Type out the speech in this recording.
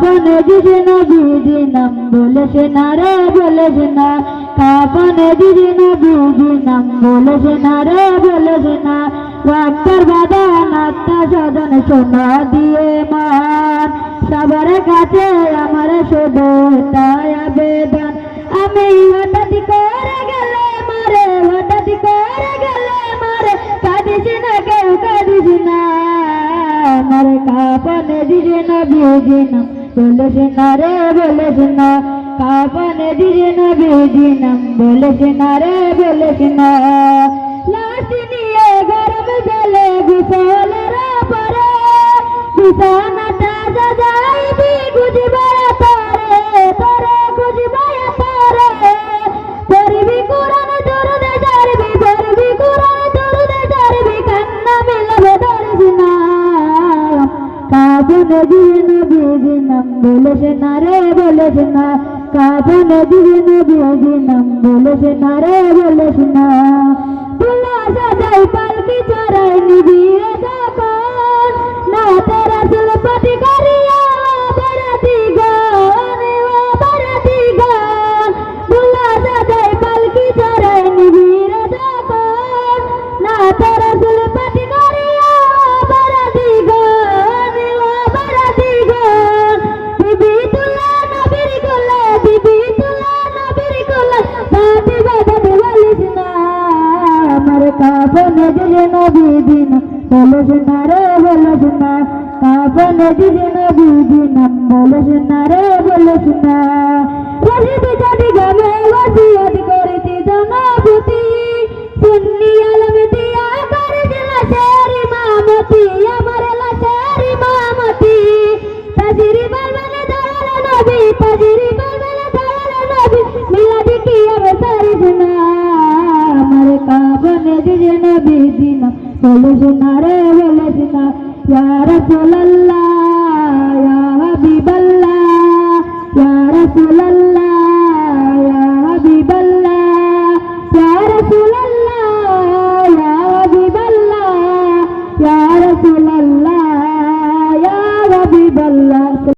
কাপনে দিদি নবীজি নাম বলেছে না রে, বলেছে না। কাপনে দিদি নবীজি নাম বলেছে না রে, বলেছে না। রক্তের বাদান আত্মা সদন সোনা দিয়ে মান। সবার কাছে আমার শুধু তাই আবেদন। আমি হঠাৎ করে গেলে মারে, হঠাৎ করে গেলে মারে, কাঁদিস না কেউ, কাঁদিস না। আমার কাপনে দিদি না না বলেছ না রে বলেছ না কাপনে দিদি না বিজি না বলেছ না রে বলেছ না লাশ নিয়ে গরম জলে বিফলের পরে বিছানাটা নাম বলেছে না রে, বলেছে না। কাবন দিন বিবি নাম বলেছে না রে, বলেছে না। তুলা সাজাই পালকি চড়াই নিবি রে যখন। না তেরা সুলপতি করিয়া বরাতি গান, ও বরাতি গান। তুলা সাজাই পালকি কাপনে দিলে নবী দিন। বলিস না রে বলিস না কাপনে দিলে নবী দিন। বলিস না রে বলিস না রশিদ যদি গাবে ওসিয়ত করিতি জনপতি সুন্নি আলম দিয়া করেছিল শের ইমামতি। వెలిసినరే వెలిసిన యారసులల్లా యా హబీబల్లా యారసులల్లా యా హబీబల్లా యారసులల్లా యా హబీబల్లా యారసులల్లా